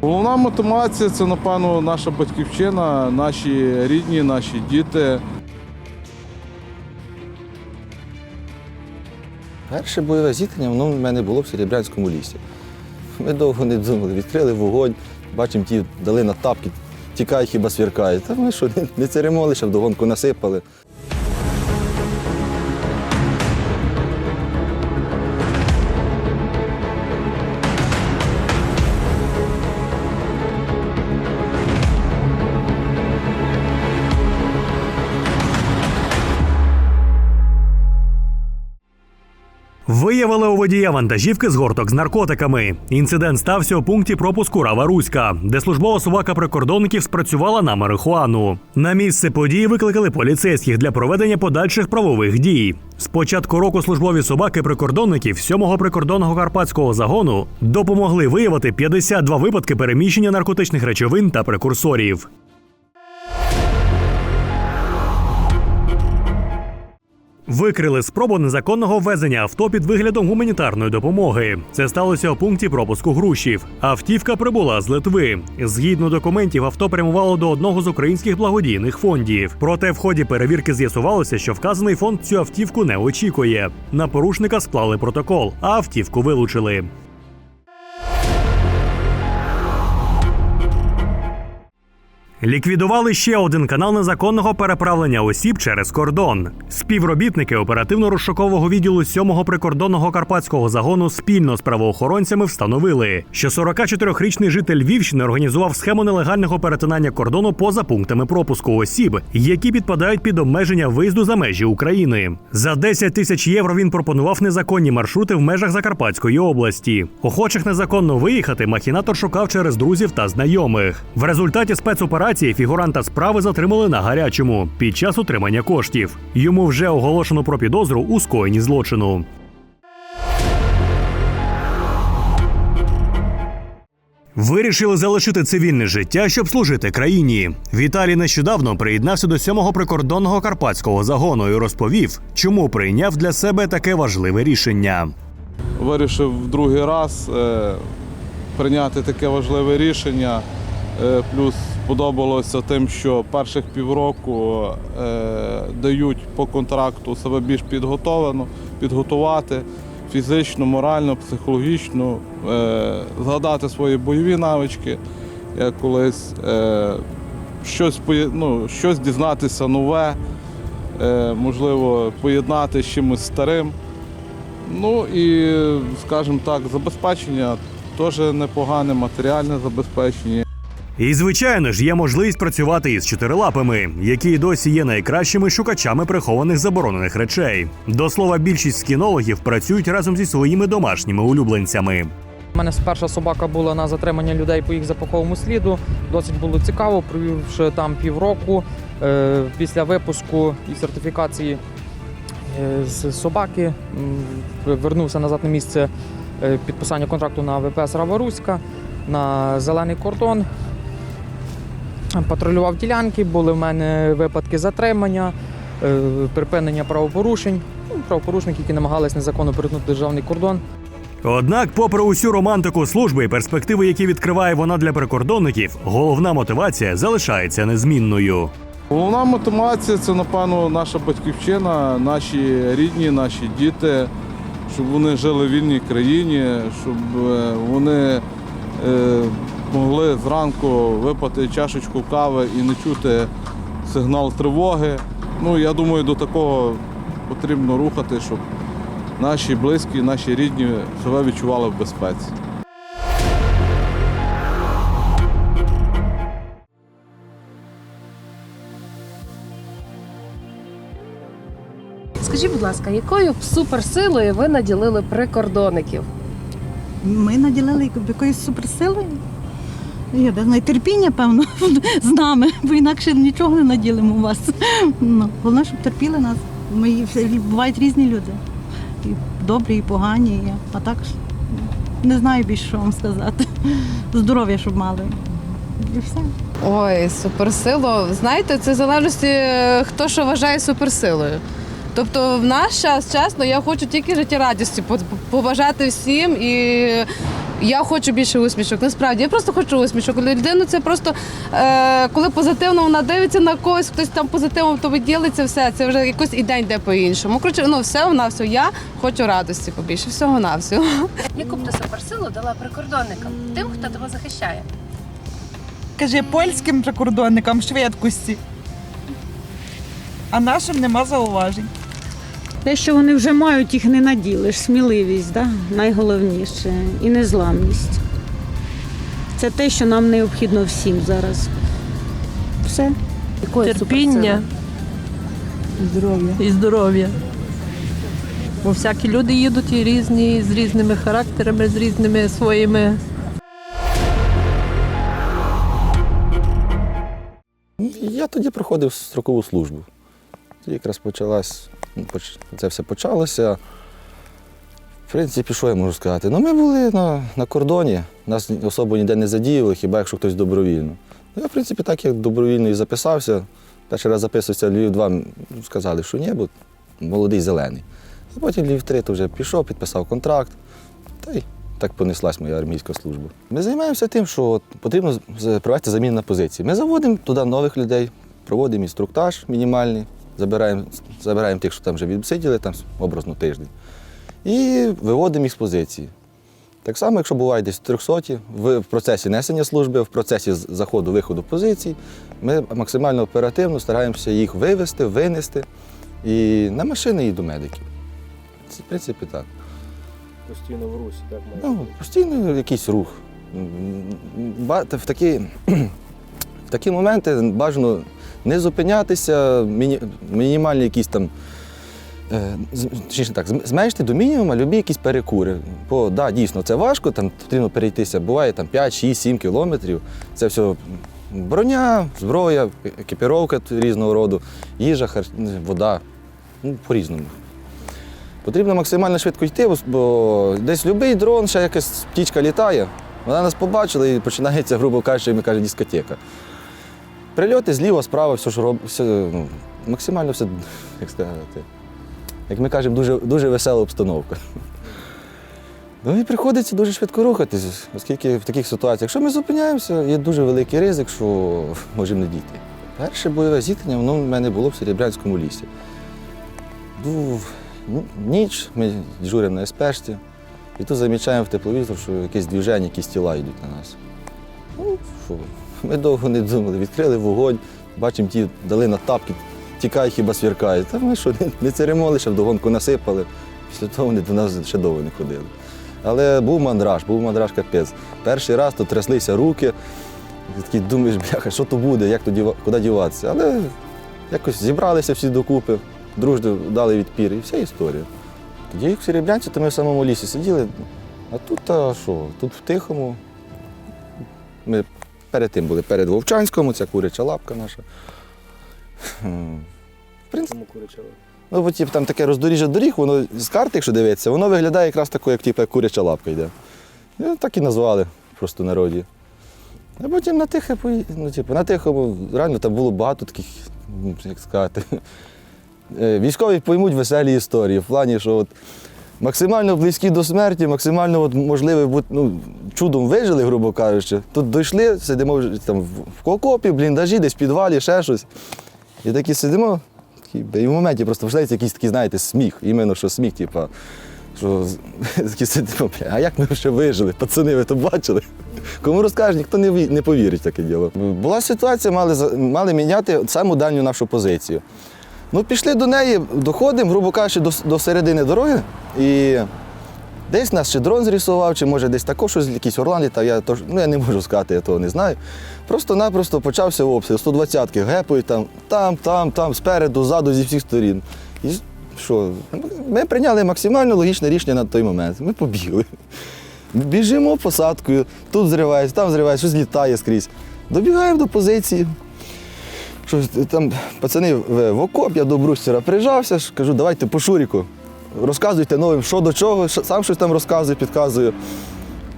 Головна мотивація це, напевно, наша батьківщина, наші рідні, наші діти. Перше бойове зіткнення воно в мене було в Серебрянському лісі. Ми довго не думали, відкрили вогонь, бачимо, ті дали на тапки, тікай, хіба свіркає. Та ми що, не церемонили, ще вдогонку насипали. Виявили у водія вантажівки з горток з наркотиками. Інцидент стався у пункті пропуску Рава Руська, де службова собака прикордонників спрацювала на марихуану. На місце події викликали поліцейських для проведення подальших правових дій. З початку року службові собаки прикордонників 7-го прикордонного карпатського загону допомогли виявити 52 випадки переміщення наркотичних речовин та прекурсорів. Викрили спробу незаконного ввезення авто під виглядом гуманітарної допомоги. Це сталося у пункті пропуску Грушів. Автівка прибула з Литви. Згідно документів, авто прямувало до одного з українських благодійних фондів. Проте в ході перевірки з'ясувалося, що вказаний фонд цю автівку не очікує. На порушника склали протокол, а автівку вилучили. Ліквідували ще один канал незаконного переправлення осіб через кордон. Співробітники оперативно-розшукового відділу 7-го прикордонного карпатського загону спільно з правоохоронцями встановили, що 44-річний житель Львівщини організував схему нелегального перетинання кордону поза пунктами пропуску осіб, які підпадають під обмеження виїзду за межі України. За 10 тисяч євро він пропонував незаконні маршрути в межах Закарпатської області. Охочих незаконно виїхати махінатор шукав через друзів та знайомих. В результаті спецоперації фігуранта справи затримали на гарячому під час отримання коштів. Йому вже оголошено про підозру у скоєнні злочину. Вирішили залишити цивільне життя, щоб служити країні. Віталій нещодавно приєднався до 7-го прикордонного карпатського загону і розповів, чому прийняв для себе таке важливе рішення. Вирішив в другий раз е, прийняти таке важливе рішення. Е, плюс сподобалося тим, що перших півроку е, дають по контракту себе більш підготовлено, підготувати фізично, морально, психологічно, е, згадати свої бойові навички, як колись, щось, ну, щось дізнатися нове, можливо, поєднати з чимось старим. Ну і, скажімо так, забезпечення теж непогане, матеріальне забезпечення. І звичайно ж є можливість працювати із чотирилапими, які досі є найкращими шукачами прихованих заборонених речей. До слова, більшість кінологів працюють разом зі своїми домашніми улюбленцями. У мене перша собака була на затримання людей по їх запаковому сліду. Досить було цікаво, провівши там півроку. Е, Після випуску і сертифікації е, з собаки вернувся назад на місце е, підписання контракту на ВПС Раваруська на зелений кордон. Патрулював ділянки, були в мене випадки затримання, е, припинення правопорушень. Ну, Правопорушники, які намагались незаконно перетнути державний кордон. Однак, попри усю романтику служби і перспективи, які відкриває вона для прикордонників, головна мотивація залишається незмінною. Головна мотивація це, напевно, наша батьківщина, наші рідні, наші діти, щоб вони жили в вільній країні, щоб е, вони е, могли зранку випити чашечку кави і не чути сигнал тривоги. Ну, я думаю, до такого потрібно рухати, щоб наші близькі, наші рідні себе відчували в безпеці. Скажіть, будь ласка, якою б суперсилою ви наділили прикордонників? Ми наділили якоюсь суперсилою. Я не знаю, терпіння, певно, з нами, бо інакше нічого не наділимо у вас. Ну, головне, щоб терпіли нас. Ми бувають різні люди. І добрі, і погані. і- А так не знаю більше, що вам сказати. Здоров'я, щоб мали. І все. Ой, суперсилу. Знаєте, це в залежності, е, хто що вважає суперсилою. Тобто в наш час, чесно, я хочу тільки життєрадісті по- побажати всім і Я хочу більше усмішок. Насправді, я просто хочу усмішок. Людину це просто е, коли позитивно вона дивиться на когось, хтось там позитивом тобі ділиться, все, це вже якось і день йде по-іншому. Коротше, ну все на все. Я хочу радості побільше, всього на всього. Яку б ти суперсилу дала прикордонникам, тим, хто тебе захищає? Каже, польським прикордонникам швидкості. А нашим нема зауважень. Те, що вони вже мають, їх не наділиш. Сміливість, да? найголовніше, і незламність. Це те, що нам необхідно всім зараз. Все. Якої терпіння Здоров'я. і здоров'я. Бо всякі люди їдуть і різні, з різними характерами, з різними своїми Я тоді проходив строкову службу. Тоді якраз почалась, поч- це все почалося. В принципі, що я можу сказати? Ну, ми були на, на кордоні, нас особо ніде не задіяли, хіба якщо хтось добровільно. Ну, я, в принципі, так як добровільно і записався. Перший раз записувався Львів 2, сказали, що ні, бо молодий зелений. А потім Львів 3 то вже пішов, підписав контракт. Та й так понеслась моя армійська служба. Ми займаємося тим, що от потрібно провести заміну на позиції. Ми заводимо туди нових людей, проводимо інструктаж мінімальний, забираємо, забираємо тих, що там вже відсиділи, там образно тиждень, і виводимо їх з позиції. Так само, якщо буває десь 300 в процесі несення служби, в процесі заходу-виходу позицій, ми максимально оперативно стараємося їх вивезти, винести і на машини і до медиків. Це, в принципі, так. Постійно в русі, так Ну, постійно якийсь рух. В такі, в такі моменти бажано не зупинятися, міні, мінімальні якісь там. Точніше так, зменшити до мінімуму любі якісь перекури. Бо да, дійсно це важко, там потрібно перейтися. Буває там 5, 6, 7 кілометрів. Це все броня, зброя, екіпіровка різного роду, їжа, хар... вода. Ну, по-різному. Потрібно максимально швидко йти, бо десь будь-який дрон, ще якась птічка літає. Вона нас побачила і починається, грубо кажучи, ми кажемо, дискотека. Прильоти зліва, справа, все, що робить, все, ну, максимально все, як сказати, як ми кажемо, дуже, дуже весела обстановка. Ну і приходиться дуже швидко рухатись, оскільки в таких ситуаціях, якщо ми зупиняємося, є дуже великий ризик, що можемо не дійти. Перше бойове зіткнення воно в мене було в Серебрянському лісі. Був ну, ніч, ми дежуримо на СПшці, і тут замічаємо в тепловізор, що якесь движення, якісь тіла йдуть на нас. Ну, що, ми довго не думали, відкрили вогонь, бачимо, ті дали на тапки, тікай, хіба свіркає. Та ми що, не, церемоли, ще вдогонку насипали. Після того вони до нас ще довго не ходили. Але був мандраж, був мандраж капець. Перший раз то тряслися руки, і думаєш, бляха, що то буде, як то куди діватися. Але якось зібралися всі докупи, дружно дали відпір і вся історія. Тоді в Серебрянці, то ми в самому лісі сиділи, а тут а що, тут в тихому. Ми перед тим були перед Вовчанському, ця куряча лапка наша. В принципі. Ну, бо типу, там таке роздоріжжя доріг, воно з карти, якщо дивитися, воно виглядає якраз такою, як типу, як куряча лапка йде. І так і назвали просто народі. А потім на тихе, ну, типу, на тихому, реально там було багато таких, ну, як сказати. е, Військові поймуть веселі історії в плані, що от максимально близькі до смерті, максимально от, можливо, ну, чудом вижили, грубо кажучи. Тут дійшли, сидимо там в окопі, бліндажі, десь в підвалі, ще щось. І такі сидимо, і в моменті просто починається якийсь такий, знаєте, сміх. Іменно що сміх, типа, що сидимо, а як ми ще вижили? Пацани, ви то бачили? Кому розкажеш, ніхто не, не повірить в таке діло. Була ситуація, мали, мали міняти саму дальню нашу позицію. Ну, пішли до неї, доходимо, грубо кажучи, до, до середини дороги. І десь нас чи дрон зрисував, чи може десь також щось, якийсь орлан літав, я, тож, ну, я не можу сказати, я того не знаю. Просто-напросто почався обстріл, 120-ки гепають там, там, там, там, спереду, ззаду, зі всіх сторін. І що? Ми прийняли максимально логічне рішення на той момент. Ми побігли. Біжимо посадкою, тут зривається, там зривається, щось літає скрізь. Добігаємо до позиції. Щось там пацани в, в окоп, я до брустера прижався, кажу, давайте по Шуріку. Розказуйте новим, що до чого, сам щось там розказую, підказую.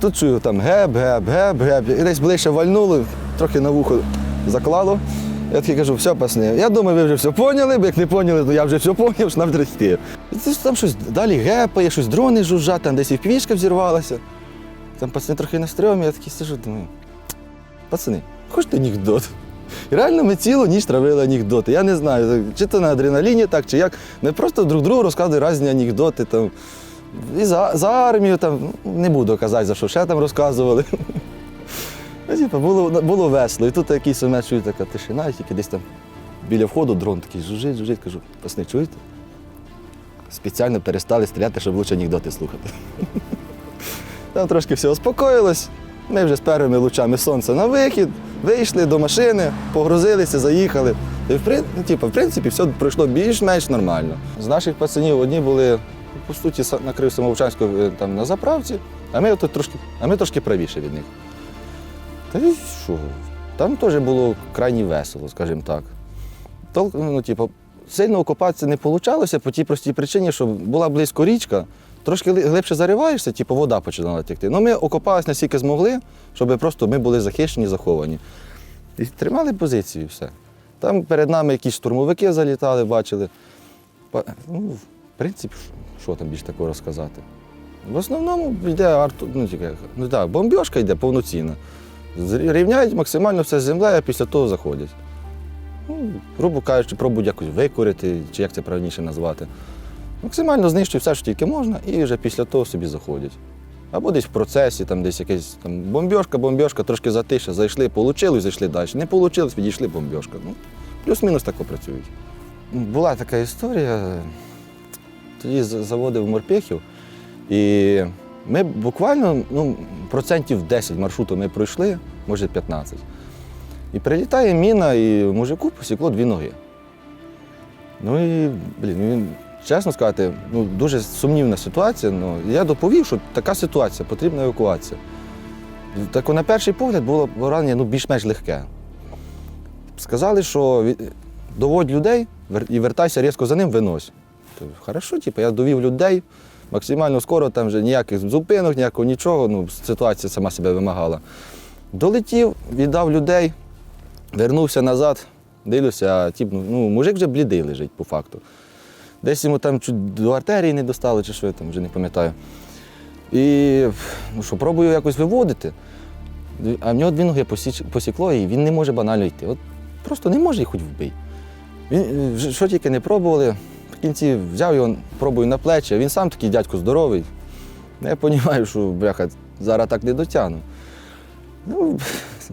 Тут чую там геп, геп, геп, геп. І десь ближче вальнуло, трохи на вухо заклало. Я такий кажу, все, пасни, я думаю, ви вже все поняли, бо як не поняли, то я вже все поняв, що нам ж Там щось далі гепає, щось дрони жужжать, там десь і пвішка взірвалася. Там пацани трохи на стрьомі, я такий сижу, думаю, пацани, хочете анекдот? І реально ми цілу ніч травили анекдоти. Я не знаю, чи то на адреналіні так, чи як. Ми просто друг другу розказували різні анекдоти. Там, і за, за армію, там, не буду казати, за що ще там розказували. Ну, типу, було, було весело. І тут якийсь момент чую така тишина, тільки десь там біля входу дрон такий жужить, жужить, кажу, пасни, чуєте? Спеціально перестали стріляти, щоб лучше анекдоти слухати. Там трошки все успокоїлось. Ми вже з першими лучами сонця на вихід, вийшли до машини, погрузилися, заїхали. І в, ну, типу, принципі, все пройшло більш-менш нормально. З наших пацанів одні були, по суті, накрив Самовчанську е, там на заправці, а ми тут трошки, а ми трошки правіше від них. Та й що? Там теж було крайні весело, скажімо так. Тол- ну, типу, сильно окопатися не вийшло по тій простій причині, що була близько річка, трошки глибше зариваєшся, типу вода починала текти. Ну, ми окопалися наскільки змогли, щоб просто ми були захищені, заховані. І тримали позицію, і все. Там перед нами якісь штурмовики залітали, бачили. Ну, в принципі, що там більш такого розказати? В основному йде арту, ну, тільки, ну так, бомбіжка йде повноцінна. Рівняють максимально все з землею, а після того заходять. Ну, грубо кажучи, пробують якось викорити, чи як це правильніше назвати. Максимально знищують все, що тільки можна, і вже після того собі заходять. Або десь в процесі, там десь якась там, бомбьошка, бомбьошка, трошки затиша, зайшли, получили, зайшли далі. Не вийшло, відійшли бомбьошка. Ну, плюс-мінус так працюють. Була така історія. Тоді заводив морпехів, і ми буквально ну, процентів 10 маршруту ми пройшли, може 15. І прилітає міна, і мужику посікло дві ноги. Ну і, блін, він, чесно сказати, ну, дуже сумнівна ситуація. Ну, я доповів, що така ситуація, потрібна евакуація. Так на перший погляд було поранення ну, більш-менш легке. Сказали, що доводь людей і вертайся різко за ним, винось. Хорошо, типу, я довів людей максимально скоро, там вже ніяких зупинок, ніякого нічого, ну, ситуація сама себе вимагала. Долетів, віддав людей, вернувся назад, дивлюся, а тип, ну, мужик вже блідий лежить по факту. Десь йому там чуть до артерії не достали, чи що я там вже не пам'ятаю. І ну що, пробую якось виводити. А в нього дві ноги посікло, і він не може банально йти. От просто не може їх хоч вбий. Він, що тільки не пробували. В кінці взяв його, пробую на плечі, а він сам такий дядько здоровий. Ну, Я розумію, що бляха, зараз так не дотягну. Ну,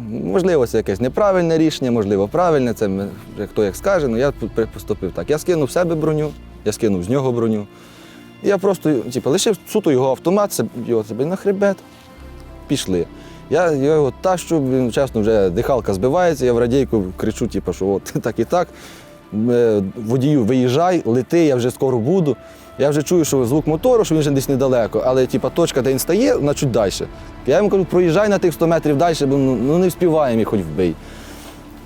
можливо, це якесь неправильне рішення, можливо, правильне, це хто як скаже, але я поступив так. Я скинув з себе броню, я скинув з нього броню. І я просто типу, лишив суто його автомат, його себе на хребет, пішли. Я, його тащу, він чесно, вже дихалка збивається, я в радійку кричу, типу, що от так і так. Е, Водію, виїжджай, лети, я вже скоро буду. Я вже чую, що звук мотору, що він вже десь недалеко, але типу, точка, де він стає, вона чуть далі. Я йому кажу, проїжджай на тих 100 метрів далі, бо ну, ну, не вспіваємо їх хоч вбий.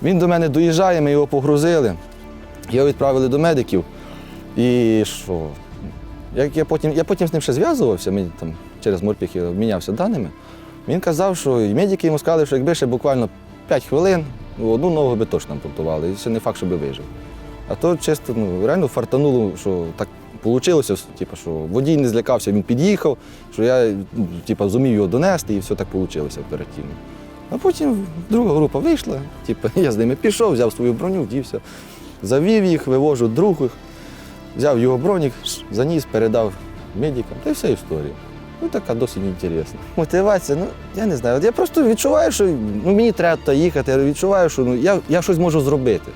Він до мене доїжджає, ми його погрузили, його відправили до медиків. І що? Як я, потім, я потім з ним ще зв'язувався, ми там через морпіхи обмінявся даними. Він казав, що і медики йому сказали, що якби ще буквально 5 хвилин, ну, одну ногу би точно ампутували, і ще не факт, що би вижив. А то чисто ну, реально фартануло, що так вийшло, типу, що водій не злякався, він під'їхав, що я ну, типу, зумів його донести, і все так вийшло оперативно. А потім друга група вийшла, типу, я з ними пішов, взяв свою броню, вдівся, завів їх, вивожу других, взяв його бронік, заніс, передав медикам, та й вся історія. Ну, така досить інтересна. Мотивація, ну я не знаю. От я просто відчуваю, що ну, мені треба туди їхати. Я відчуваю, що ну, я, я щось можу зробити.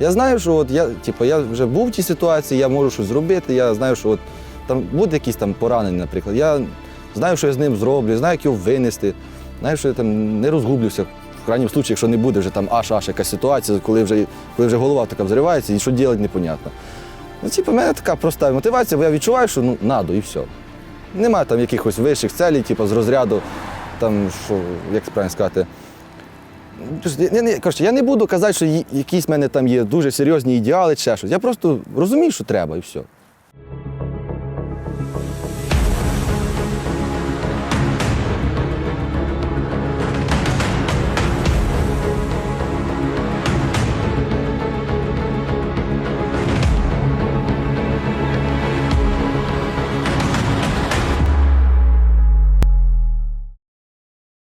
Я знаю, що от я, типу, я вже був в тій ситуації, я можу щось зробити. Я знаю, що от там буде якийсь там поранений, наприклад. Я знаю, що я з ним зроблю, знаю, як його винести. Знаю, що я там не розгублюся. В крайньому випадку, якщо не буде вже там аж аж якась ситуація, коли вже, коли вже голова така взривається і що робити, непонятно. Ну, типу, в мене така проста мотивація, бо я відчуваю, що ну, надо і все. Немає там якихось вищих целей, типу, з розряду, там, що, як правильно сказати. Я, не, коротше, я не буду казати, що якісь в мене там є дуже серйозні ідеали чи щось. Я просто розумію, що треба, і все.